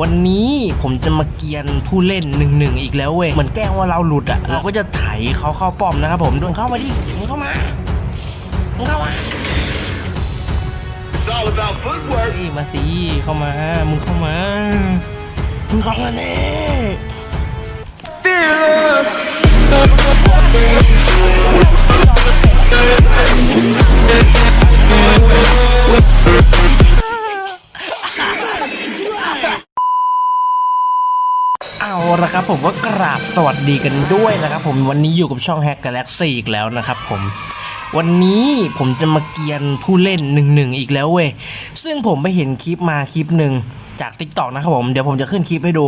วันนี้ผมจะมาเกียนผู้เล่นหนึ่งหนึ่งอีกแล้วเว้ยเหมือนแกล้งว่าเราหลุดอะเราก็จะไถเขาเข้าป้อมนะครับผมโดนเข้ามาดิมึงเข้ามามึงเข้ามา It's all about footwork. เฮ้ยมาสิเข้ามามึงเข้ามามึงเข้ามาแน่เละครับผมก็กราบสวัสดีกันด้วยนะครับผมวันนี้อยู่กับช่องแฮกกาแล็กซี่อีกแล้วนะครับผมวันนี้ผมจะมาเกียนผู้เล่นหนึ่งหนึ่งอีกแล้วเว้ยซึ่งผมไปเห็นคลิปมาคลิปหนึ่งจาก t ิ k t o k นะครับผมเดี๋ยวผมจะขึ้นคลิปให้ดู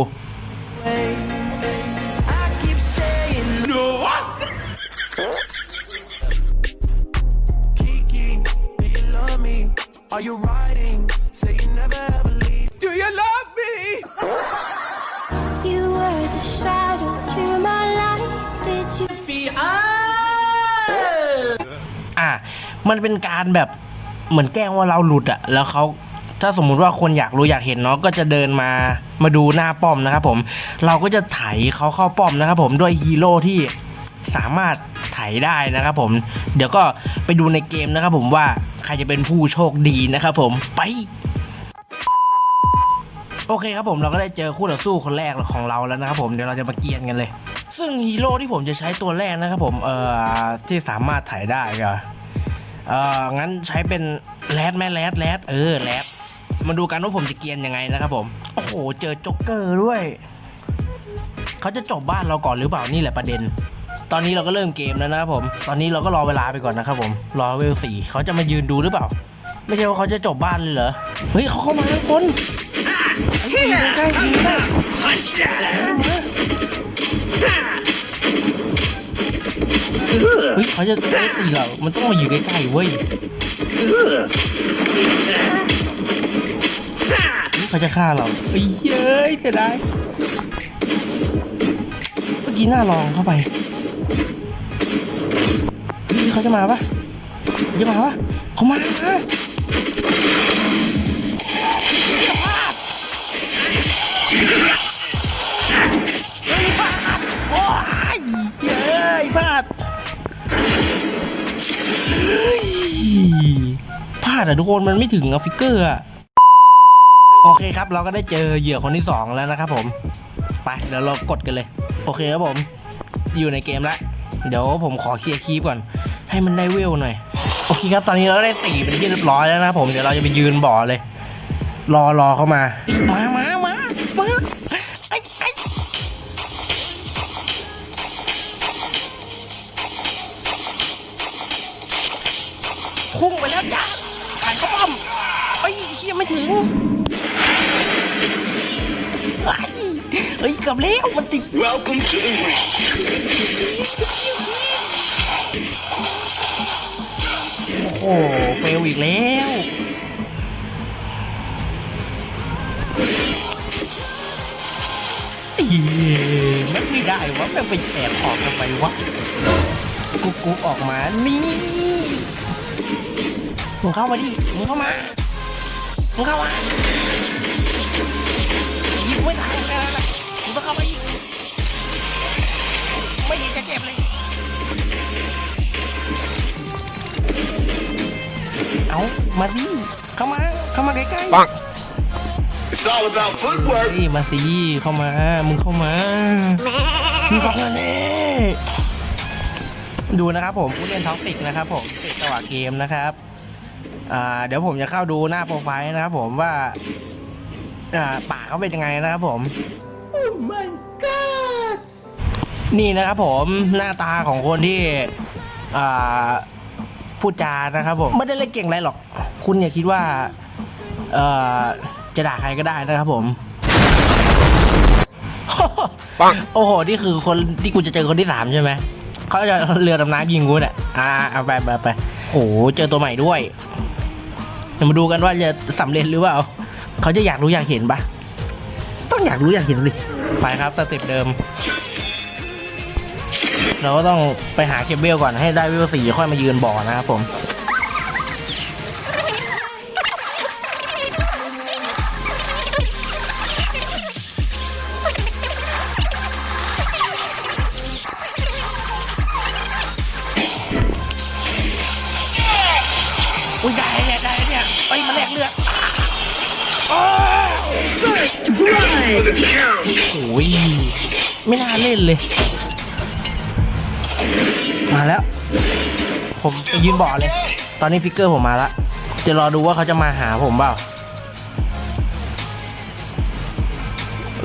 Kiki, do you love me? Are you riding? Say you never ever leave. Do you love me? มันเป็นการแบบเหมือนแกล้งว่าเราหลุดอะแล้วเขาถ้าสมมุติว่าคนอยากรู้อยากเห็นเนาะก็จะเดินมามาดูหน้าป้อมนะครับผม เราก็จะไถเขาเข้าป้อมนะครับผมด้วยฮีโร่ที่สามารถไถได้นะครับผม เดี๋ยวก็ไปดูในเกมนะครับผมว่าใครจะเป็นผู้โชคดีนะครับผมไป โอเคครับผมเราก็ได้เจอคู่ต่อสู้คนแรกของเราแล้วนะครับผมเดี๋ยวเราจะมาเกียนกันเลย ซึ่งฮีโร่ที่ผมจะใช้ตัวแรกนะครับผมเอ่อที่สามารถถ่ายได้ก็ เอ่องั้นใช้เป็นแรดแม่แรดแรดเออแรดมาดูกันว่าผมจะเกียนยังไงนะครับผมโอ้โหเจอจ็อกเกอร์ด้วยเขาจะจบบ้านเราก่อนหรือเปล่านี่แหละประเด็น ตอนนี้เราก็เริ่มเกมแล้วนะครับผม ตอนนี้เราก็รอเวลาไปก่อนนะครับผมรอเวลสี่เขาจะมายืนดูหรือเปล่า ไม่ใช่ว่าเขาจะจบบ้านเลยเหรอเฮ้ยเขาเข้ามาแล้วคนเฮ้ยอยู่ใกล้ๆอยู่ใกล้ เฮ้ยเขาจะเตะตีเรา มันต้องมาอยู่ใกล้ๆเว้ยเฮ้เขาจะฆ่าเราเฮ้ยเย้ยจะได้ เมื่อกี้หน้าลองเข้าไปเขาจะมาปะจะมาปะเขามาโดอะทุกคนมันไม่ถึงอะฟิกเกอร์อะโอเคครับ เราก็ได้เจอเหยื่อคนที่สองแล้วนะครับผมไปเดี๋ยวเรากดกันเลย โอเคครับผม อยู่ในเกมแล้วเดี๋ยวผมขอเคลียร์คีปก่อน ให้มันได้เวลหน่อย โอเคครับ ตอนนี้เราได้สี่เป็นที่เรียบร้อยแล้วนะผม เดี๋ยวเราจะไปยืนบ่อเลย รอรอเข้ามา มา ยเฮียไม่ถึงไอ้เฮ้ยเกับแล้วมันติด Welcome to the ring. โอ้โหเฟลอีกแล้วเอ้ยมันไม่ได้วะแม่งไปแอบออกทำไมวะกุ๊กกุ๊กออกมานี่มึงเข้ามาดิมึงเข้ามา มึงเข้ามายิงไม่ทันแค่นั้นแหละมึงต้องเข้ามาอีกไม่เห็นจะเจ็บเลย เอามาดิเข้ามา เข้ามาใกล้ๆ It's all about footwork. เฮ้ยมาสิเข้ามา มึงเข้ามา มึงเข้ามาแน่ดูนะครับผมผู้เล่นท็อกซิกนะครับผมติดจังหวะเกมนะครับ เดี๋ยวผมจะเข้าดูหน้าโปรไฟล์นะครับผมว่าอ่าปากเขาเป็นยังไงนะครับผม Oh my god! นี่นะครับผมหน้าตาของคนที่อ่าพูดจานะครับผมไม่ได้เล่นเก่งอะไรหรอก คุณอย่าคิดว่าเอ่อจะด่าใครก็ได้นะครับผมโอ้โห นี่คือคนที่กูจะเจอคนที่สามใช่ไหม เขาจะเรือดำน้ำยิงกูเนี่ยอ่าเอาไปไปไปโอ้โห เจอตัวใหม่ด้วยเดี๋ยวมาดูกันว่าจะสำเร็จหรือเปล่าเขาจะอยากรู้อยากเห็นปะต้องอยากรู้อยากเห็นเลยไปครับสเต็ปเดิม เราก็ต้องไปหาเก็บเวลก่อนให้ได้เวลสี่ค่อยมายืนบ่อนะครับผม โอ้ยไม่น่าเล่นเลย มาแล้ว ผมไปยืนเบาะเลย ตอนนี้ฟิกเกอร์ผมมาละจะรอดูว่าเขาจะมาหาผมเปล่า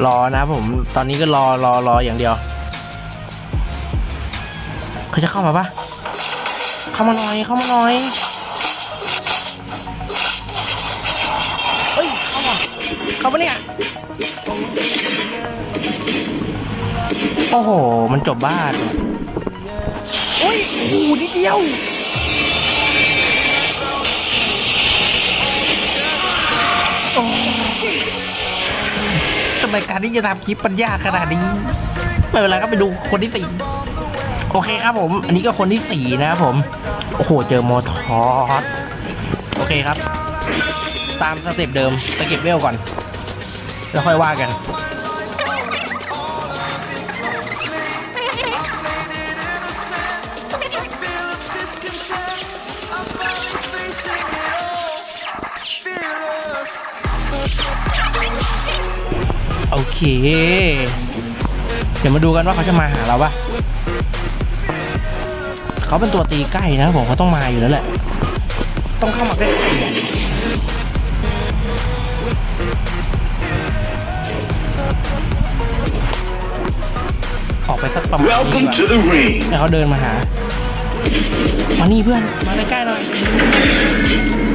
รอนะผมตอนนี้ก็รอรอรออย่างเดียว เขาจะเข้ามาปะเข้ามาหน่อยเข้ามาหน่อย เข้ามาเนี่ย โอ้โห มันจบบ้านโอ้ยโอ้โหนิดเดียวโอ้ยทำไมการที่จะทำคลิปปัญญากขนาดนี้ไม่เป็นไรก็ไปดูคนที่สี่โอเคครับผม อันนี้ก็คนที่สี่นะครับผม โอ้โห เจอโมทอสโอเคครับ ตามสเต็ปเดิมไปเก็บเวลก่อน แล้วค่อยว่ากัน โอเค เดี๋ยวมาดูกันว่าเขาจะมาหาเราปะเขาเป็นตัวตีใกล้นะผมเขาต้องมาอยู่แล้วแหละ ต้องเข้ามาใกล้ๆ อะออกไปสักประมาณนี้ดี Welcome กว่า to the ring. ให้เขาเดินมาหามานี่เพื่อน มาใกล้ๆหน่อย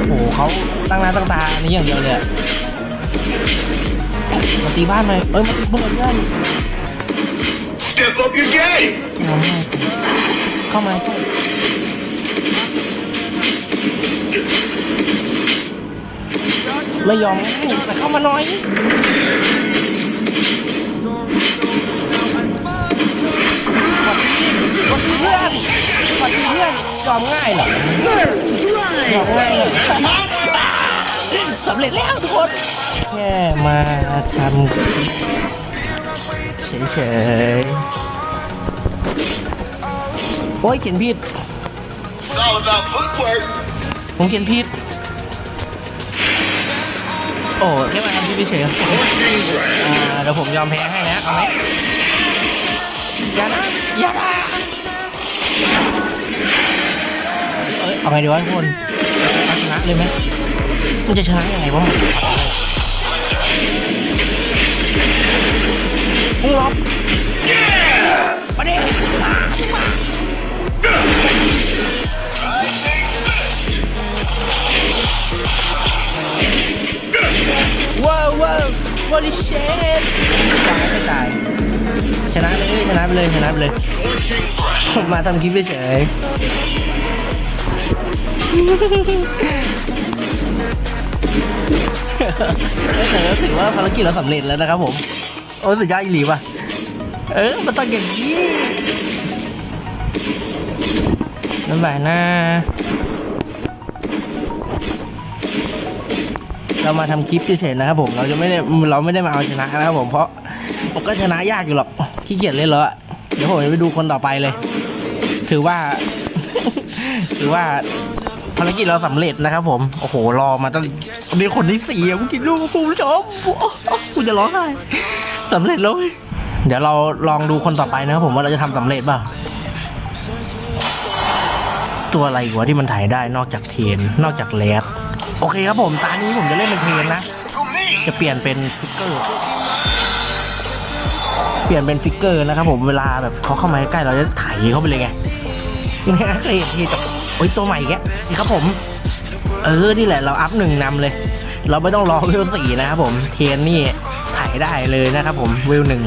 โอ้โหเขาตั้งหน้าตั้งตาอันนี้อย่างเดียวเลยอะมาตีบ้านหน่อยเอ้ยมาตีบ้านเพื่อน Step up your game. เอาไม่เข้ามาใกล้ไม่ยอมแต่เข้ามาหน่อย ยอมง่ายเหรอยอมง่ายเหรอสำเร็จแล้วทุกคน แค่มาทำคลิปเฉยๆ โอ้ยเขียนผิด It's all about footwork. ผมเขียนผิด โอ้แค่มาทำคลิปเฉยๆครับ Punching ground. อ่าเดี๋ยวผมยอมแพ้ให้นะ เอาไหมอย่านะอย่านะ เอาไงดีวะทุกคนชนะเลยไหมมันจะชนะยังไงวะมึงรอบมาดิว้าวว้าววอลิเชตตายไม่ตายชนะเลยชนะไปเลยชนะไปเลยมาทำคลิปเฉย แต่ก็ถือว่าภารกิจเราสำเร็จแล้วนะครับผม โอ้ยสุดยอดอีหลีว่ะ เออมันต้องอย่างนี้นั่นแหละนะ เรามาทำคลิปเฉยๆนะครับผม เราจะไม่ได้เราไม่ได้มาเอาชนะนะครับผม เพราะมันก็ชนะยากอยู่หรอก ขี้เกียจเล่นแล้วอะเดี๋ยวผมจะไปดูคนต่อไปเลย ถือว่า ถือว่า ภารกิจเราสำเร็จนะครับผม โอ้โห รอมาตั้งนี่คนที่สี่อะกูกินลูกกูผู้ชมกูจะร้องไห้สำเร็จแล้วเดี๋ยวเราลองดูคนต่อไปนะครับผมว่าเราจะทำสำเร็จเปล่าตัวอะไรวะที่มันถ่ายได้นอกจากเทน นอกจากแรดโอเคครับผมตานี้ผมจะเล่นเป็นเทนนะ จะเปลี่ยนเป็นฟิกเกอร์ เปลี่ยนเป็นฟิกเกอร์นะครับผมเวลาแบบเขาเข้ามาใกล้เราจะไถเข้าไปเลยไงไม่เคยเห็นทีแต่ โอ้ยตัวใหม่แกนี่ครับผม เออ นี่แหละเราอัพหนึ่งนำเลย เราไม่ต้องรอเวลสี่นะครับผมเทียนนี่ไถ่ายได้เลยนะครับผมเวลหนึ่ง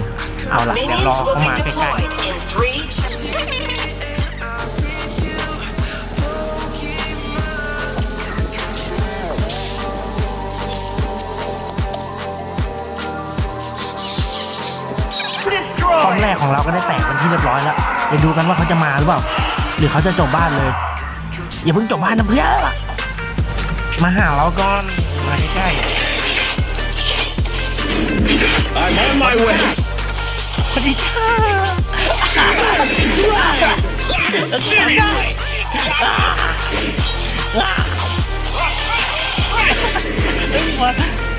เอาละเดี๋ยวรอเข้ามาใกล้ๆตอนแรกของเราก็ได้แตกเป็นที่เรียบร้อยแล้วเดี๋ยวดูกันว่าเขาจะมาหรือเปล่า หรือเขาจะจบบ้านเลย อย่าเพิ่งจบบ้านนะเพื่อนมาหาเราก่อนมาใกล้ I'm on my way. ๆสวัสดีค่ะ Serious.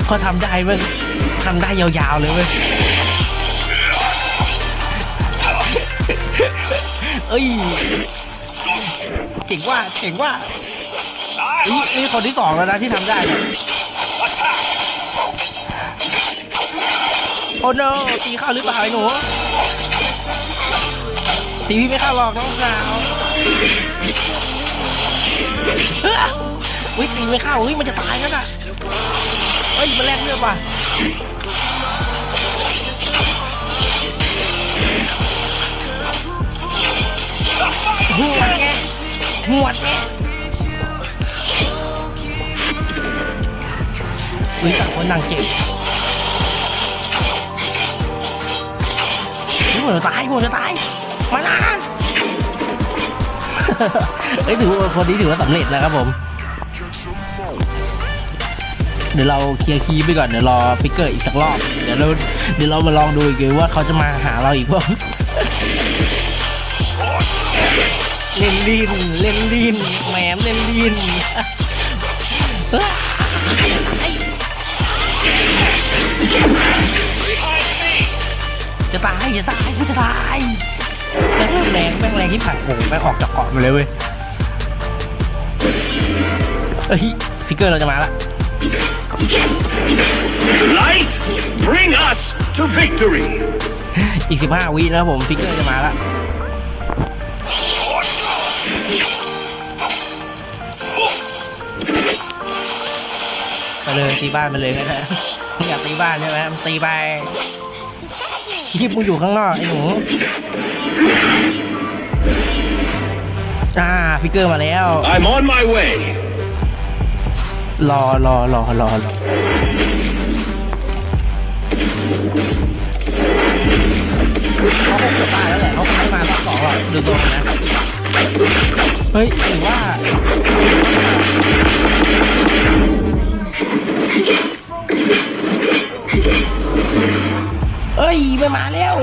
เขาทำได้เว้ยทำได้ยาวๆเลยเว้ยเอ้ย เจ๋งว่าเจ๋งว่านี่นี่คนที่สองแล้วนะที่ทำได้เนี่ยโอ้โนตีเข้าหรือเปล่าไอ้หนูตีพี่ไม่เข้าหรอกน้องสาวเฮ้ยอุ๊ยตีไม่เข้าเฮ้ยมันจะตายแล้วน่ะเฮ้ยมันแลกเลือดว่ะหวดไง หวดไงอุ้ยต่างคนต่างเก่งหัวจะตายหัวจะตาย มานานเอ้ยถือว่าคนนี้ถือว่าสำเร็จนะครับผม เดี๋ยวเราเคลียร์คีย์ไปก่อนเดี๋ยวรอฟิกเกอร์อีกสักรอบ เดี๋ยวเราเดี๋ยวเรามาลองดูอีกว่าเขาจะมาหาเราอีกเปล่า เล่นดินเล่นดินแหมมเล่นดินจะตายจะตายกูจะตายแม่งแรงแม่งแรงที่ผ่านโอ้โหแม่งออกจากเกาะมาเลยเว้ยเอ้ยฟิกเกอร์เราจะมาละ Light, bring us to victory. อีก 15 วินะครับผมฟิกเกอร์จะมาละ เลยตีบ้านไปเลยก็ได้มึงอยากตีบ้านใช่ไหมมึงตีไปคลิปมึงอยู่ข้างนอกไอ้หนูอ่าฟิกเกอร์มาแล้ว I'm on my way. รอรอรอรอรอเขาคงจะตายแล้วแหละเขาคงไม่มาสักสองหรอกดูตรงนะ เฮ้ยหรือว่า ไม่มาแล้ว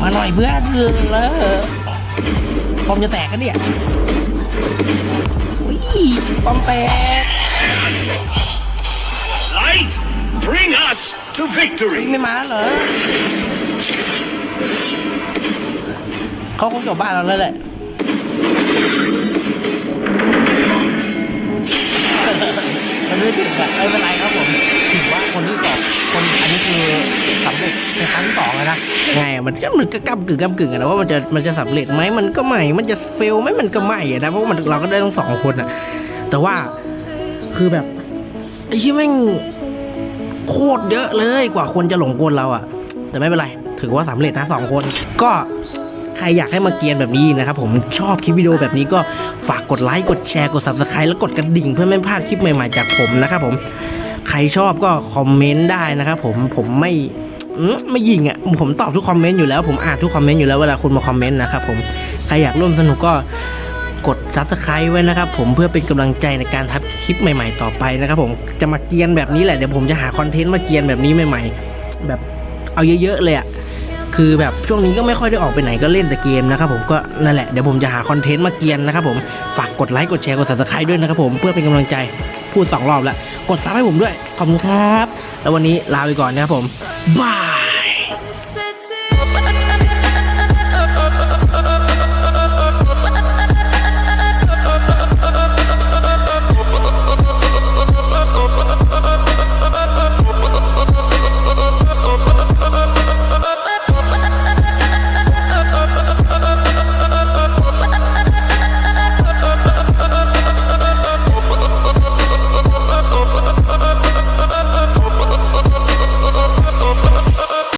มาหน่อยเพื่อนเลยปอมจะแตกกันเนี่ยอุ้ยปอมแตก Light, bring us to victory. ไม่มาเหรอเขาคงจบบ้านเราแล้วแหละ มันไม่ถึงอะไม่เป็นไรครับผมถือว่าคนที่สองคนอันนี้คือสำเร็จในครั้งที่สองแล้วนะไงมันก็มันก็กำกึ่งกำกึ่งอะนะว่ามันจะมันจะสำเร็จไหมมันก็ไม่ มันจะเฟลไหมมันก็ไม่อะนะเพราะว่ามันเราก็ได้ทั้งสองคนอะแต่ว่าคือแบบไอ้ที่แม่งโคตรเยอะเลยกว่าคนจะหลงกลเราอะแต่ไม่เป็นไร ถือว่าสำเร็จทั้งสองคน ก็ ใครอยากให้มาเกียนแบบนี้นะครับผมชอบคลิปวิดีโอแบบนี้ก็ฝากกดไลค์กดแชร์กด subscribe แล้วกดกระดิ่งเพื่อไม่พลาดคลิปใหม่ๆจากผมนะครับผมใครชอบก็คอมเมนต์ได้นะครับผมผมไม่ไม่ยิงอะผมตอบทุกคอมเมนต์อยู่แล้วผมอ่านทุกคอมเมนต์อยู่แล้วเวลาคุณมาคอมเมนต์นะครับผมใครอยากร่วมสนุกก็กด subscribe ไว้นะครับผมเพื่อเป็นกำลังใจในการทำคลิปใหม่ ๆ ต่อไปนะครับผมจะมาเกียนแบบนี้แหละเดี๋ยวผมจะหาคอนเทนต์มาเกียนแบบนี้ใหม่ ๆ แบบเอาเยอะๆเลยอะ คือแบบช่วงนี้ก็ไม่ค่อยได้ออกไปไหนก็เล่นแต่เกมนะครับผมก็นั่นแหละเดี๋ยวผมจะหาคอนเทนต์มาเกียนนะครับผมฝากกดไลค์กดแชร์กดซับสไครต์ด้วยนะครับผมเพื่อเป็นกำลังใจพูดสองรอบแล้วกดซับให้ผมด้วยขอบคุณครับ แล้ววันนี้ลาไปก่อนนะครับผมบาย